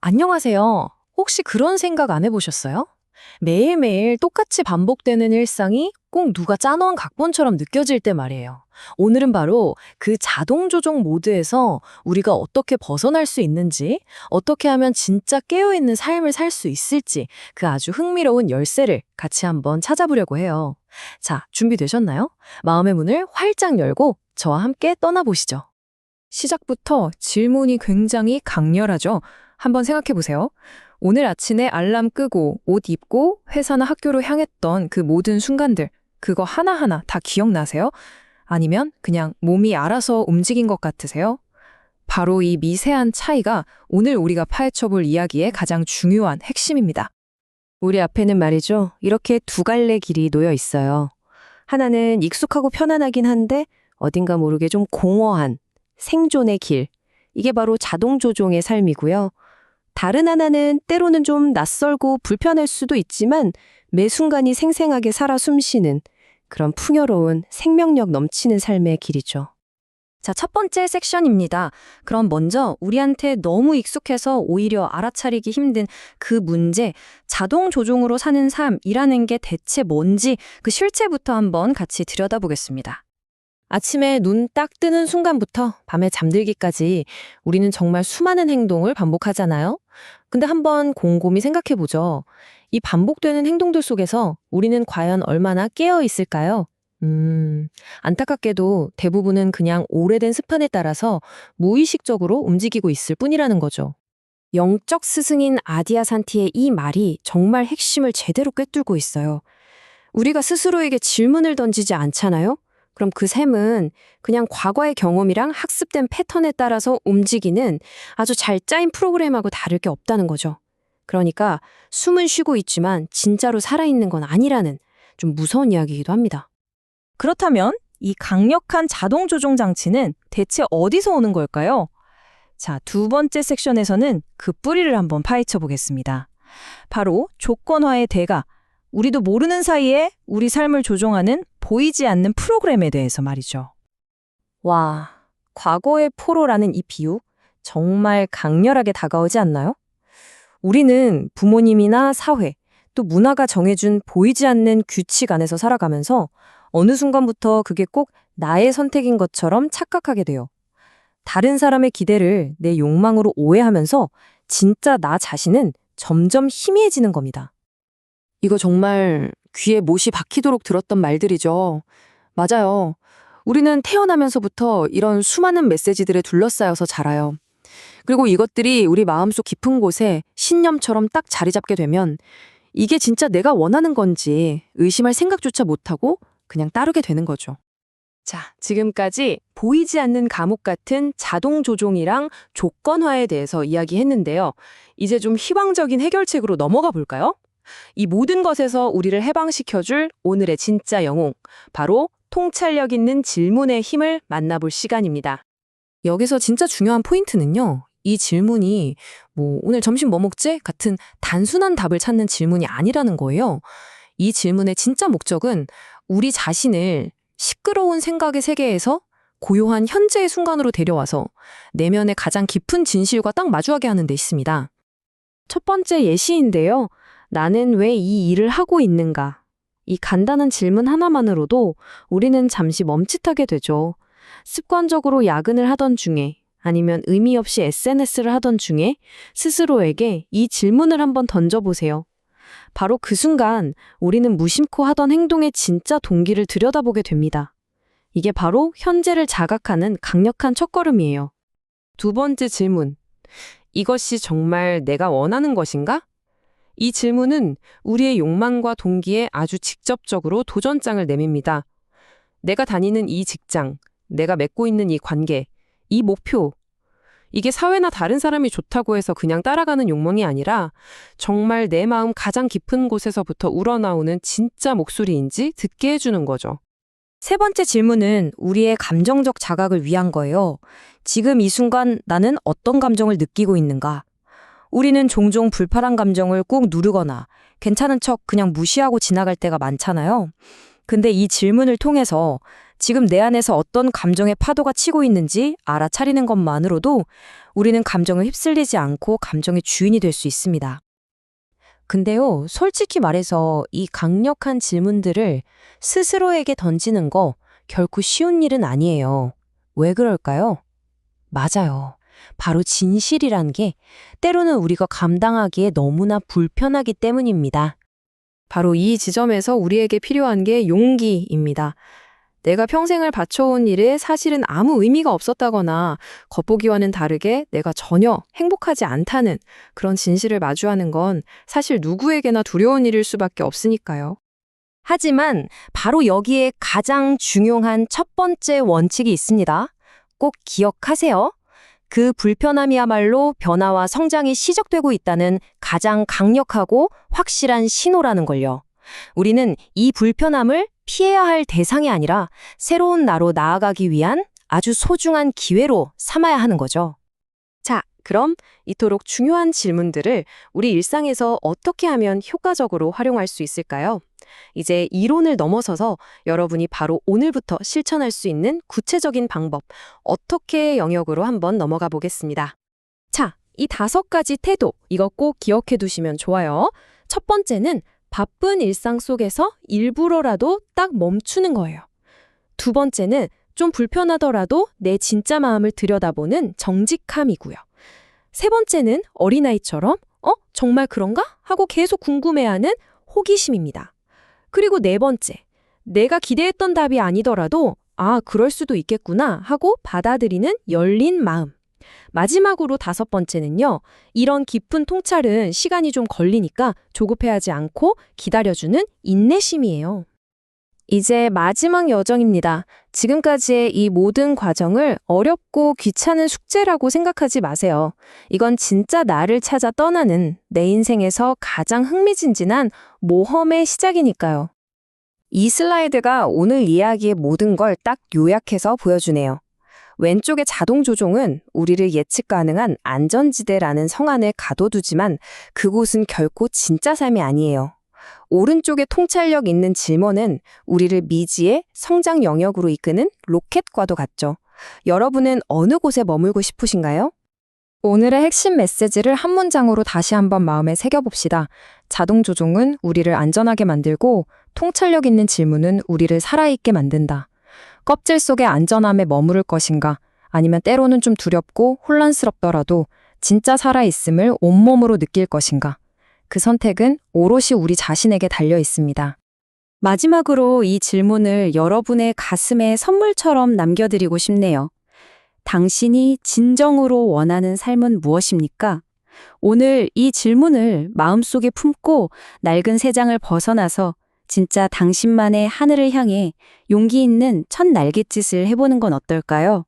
안녕하세요. 혹시 그런 생각 안 해보셨어요? 매일매일 똑같이 반복되는 일상이 꼭 누가 짜놓은 각본처럼 느껴질 때 말이에요. 오늘은 바로 그 자동 조종 모드에서 우리가 어떻게 벗어날 수 있는지, 어떻게 하면 진짜 깨어있는 삶을 살 수 있을지 그 아주 흥미로운 열쇠를 같이 한번 찾아보려고 해요. 자, 준비되셨나요? 마음의 문을 활짝 열고 저와 함께 떠나보시죠. 시작부터 질문이 굉장히 강렬하죠. 한번 생각해 보세요. 오늘 아침에 알람 끄고 옷 입고 회사나 학교로 향했던 그 모든 순간들, 그거 하나하나 다 기억나세요? 아니면 그냥 몸이 알아서 움직인 것 같으세요? 바로 이 미세한 차이가 오늘 우리가 파헤쳐 볼 이야기의 가장 중요한 핵심입니다. 우리 앞에는 말이죠. 이렇게 두 갈래 길이 놓여 있어요. 하나는 익숙하고 편안하긴 한데 어딘가 모르게 좀 공허한 생존의 길. 이게 바로 자동 조종의 삶이고요. 다른 하나는 때로는 좀 낯설고 불편할 수도 있지만 매 순간이 생생하게 살아 숨쉬는 그런 풍요로운 생명력 넘치는 삶의 길이죠. 자, 첫 번째 섹션입니다. 그럼 먼저 우리한테 너무 익숙해서 오히려 알아차리기 힘든 그 문제, 자동 조종으로 사는 삶이라는 게 대체 뭔지 그 실체부터 한번 같이 들여다보겠습니다. 아침에 눈 딱 뜨는 순간부터 밤에 잠들기까지 우리는 정말 수많은 행동을 반복하잖아요. 근데 한번 곰곰이 생각해 보죠. 이 반복되는 행동들 속에서 우리는 과연 얼마나 깨어 있을까요? 음, 안타깝게도 대부분은 그냥 오래된 습관에 따라서 무의식적으로 움직이고 있을 뿐이라는 거죠. 영적 스승인 아디아 산티의 이 말이 정말 핵심을 제대로 꿰뚫고 있어요. 우리가 스스로에게 질문을 던지지 않잖아요? 그럼 그 셈은 그냥 과거의 경험이랑 학습된 패턴에 따라서 움직이는 아주 잘 짜인 프로그램하고 다를 게 없다는 거죠. 그러니까 숨은 쉬고 있지만 진짜로 살아있는 건 아니라는 좀 무서운 이야기이기도 합니다. 그렇다면 이 강력한 자동 조종 장치는 대체 어디서 오는 걸까요? 자, 두 번째 섹션에서는 그 뿌리를 한번 파헤쳐 보겠습니다. 바로 조건화의 대가, 우리도 모르는 사이에 우리 삶을 조종하는 보이지 않는 프로그램에 대해서 말이죠. 와, 과거의 포로라는 이 비유 정말 강렬하게 다가오지 않나요? 우리는 부모님이나 사회, 또 문화가 정해준 보이지 않는 규칙 안에서 살아가면서 어느 순간부터 그게 꼭 나의 선택인 것처럼 착각하게 돼요. 다른 사람의 기대를 내 욕망으로 오해하면서 진짜 나 자신은 점점 희미해지는 겁니다. 이거 정말 귀에 못이 박히도록 들었던 말들이죠. 맞아요. 우리는 태어나면서부터 이런 수많은 메시지들에 둘러싸여서 자라요. 그리고 이것들이 우리 마음속 깊은 곳에 신념처럼 딱 자리 잡게 되면 이게 진짜 내가 원하는 건지 의심할 생각조차 못하고 그냥 따르게 되는 거죠. 자, 지금까지 보이지 않는 감옥 같은 자동 조종이랑 조건화에 대해서 이야기했는데요. 이제 좀 희망적인 해결책으로 넘어가 볼까요? 이 모든 것에서 우리를 해방시켜줄 오늘의 진짜 영웅, 바로 통찰력 있는 질문의 힘을 만나볼 시간입니다. 여기서 진짜 중요한 포인트는요. 이 질문이 뭐 오늘 점심 뭐 먹지? 같은 단순한 답을 찾는 질문이 아니라는 거예요. 이 질문의 진짜 목적은 우리 자신을 시끄러운 생각의 세계에서 고요한 현재의 순간으로 데려와서 내면의 가장 깊은 진실과 딱 마주하게 하는 데 있습니다. 첫 번째 예시인데요. 나는 왜 이 일을 하고 있는가? 이 간단한 질문 하나만으로도 우리는 잠시 멈칫하게 되죠. 습관적으로 야근을 하던 중에 아니면 의미 없이 SNS를 하던 중에 스스로에게 이 질문을 한번 던져보세요. 바로 그 순간 우리는 무심코 하던 행동의 진짜 동기를 들여다보게 됩니다. 이게 바로 현재를 자각하는 강력한 첫걸음이에요. 두 번째 질문. 이것이 정말 내가 원하는 것인가? 이 질문은 우리의 욕망과 동기에 아주 직접적으로 도전장을 내밉니다. 내가 다니는 이 직장, 내가 맺고 있는 이 관계, 이 목표. 이게 사회나 다른 사람이 좋다고 해서 그냥 따라가는 욕망이 아니라 정말 내 마음 가장 깊은 곳에서부터 우러나오는 진짜 목소리인지 듣게 해주는 거죠. 세 번째 질문은 우리의 감정적 자각을 위한 거예요. 지금 이 순간 나는 어떤 감정을 느끼고 있는가? 우리는 종종 불편한 감정을 꾹 누르거나 괜찮은 척 그냥 무시하고 지나갈 때가 많잖아요. 근데 이 질문을 통해서 지금 내 안에서 어떤 감정의 파도가 치고 있는지 알아차리는 것만으로도 우리는 감정을 휩쓸리지 않고 감정의 주인이 될 수 있습니다. 근데요, 솔직히 말해서 이 강력한 질문들을 스스로에게 던지는 거 결코 쉬운 일은 아니에요. 왜 그럴까요? 맞아요. 바로 진실이란 게 때로는 우리가 감당하기에 너무나 불편하기 때문입니다. 바로 이 지점에서 우리에게 필요한 게 용기입니다. 내가 평생을 바쳐온 일에 사실은 아무 의미가 없었다거나 겉보기와는 다르게 내가 전혀 행복하지 않다는 그런 진실을 마주하는 건 사실 누구에게나 두려운 일일 수밖에 없으니까요. 하지만 바로 여기에 가장 중요한 첫 번째 원칙이 있습니다. 꼭 기억하세요. 그 불편함이야말로 변화와 성장이 시작되고 있다는 가장 강력하고 확실한 신호라는 걸요. 우리는 이 불편함을 피해야 할 대상이 아니라 새로운 나로 나아가기 위한 아주 소중한 기회로 삼아야 하는 거죠. 자, 그럼 이토록 중요한 질문들을 우리 일상에서 어떻게 하면 효과적으로 활용할 수 있을까요? 이제 이론을 넘어서서 여러분이 바로 오늘부터 실천할 수 있는 구체적인 방법, 어떻게 영역으로 한번 넘어가 보겠습니다. 자, 이 다섯 가지 태도, 이거 꼭 기억해 두시면 좋아요. 첫 번째는 바쁜 일상 속에서 일부러라도 딱 멈추는 거예요. 두 번째는 좀 불편하더라도 내 진짜 마음을 들여다보는 정직함이고요. 세 번째는 어린아이처럼, 어? 정말 그런가? 하고 계속 궁금해하는 호기심입니다. 그리고 네 번째, 내가 기대했던 답이 아니더라도, 아, 그럴 수도 있겠구나 하고 받아들이는 열린 마음. 마지막으로 다섯 번째는요, 이런 깊은 통찰은 시간이 좀 걸리니까 조급해하지 않고 기다려주는 인내심이에요. 이제 마지막 여정입니다. 지금까지의 이 모든 과정을 어렵고 귀찮은 숙제라고 생각하지 마세요. 이건 진짜 나를 찾아 떠나는 내 인생에서 가장 흥미진진한 모험의 시작이니까요. 이 슬라이드가 오늘 이야기의 모든 걸 딱 요약해서 보여주네요. 왼쪽의 자동 조종은 우리를 예측 가능한 안전지대라는 성안을 가둬두지만 그곳은 결코 진짜 삶이 아니에요. 오른쪽에 통찰력 있는 질문은 우리를 미지의 성장 영역으로 이끄는 로켓과도 같죠. 여러분은 어느 곳에 머물고 싶으신가요? 오늘의 핵심 메시지를 한 문장으로 다시 한번 마음에 새겨봅시다. 자동 조종은 우리를 안전하게 만들고 통찰력 있는 질문은 우리를 살아있게 만든다. 껍질 속의 안전함에 머무를 것인가 아니면 때로는 좀 두렵고 혼란스럽더라도 진짜 살아있음을 온몸으로 느낄 것인가. 그 선택은 오롯이 우리 자신에게 달려 있습니다. 마지막으로 이 질문을 여러분의 가슴에 선물처럼 남겨드리고 싶네요. 당신이 진정으로 원하는 삶은 무엇입니까? 오늘 이 질문을 마음속에 품고 낡은 세장을 벗어나서 진짜 당신만의 하늘을 향해 용기 있는 첫 날갯짓을 해보는 건 어떨까요?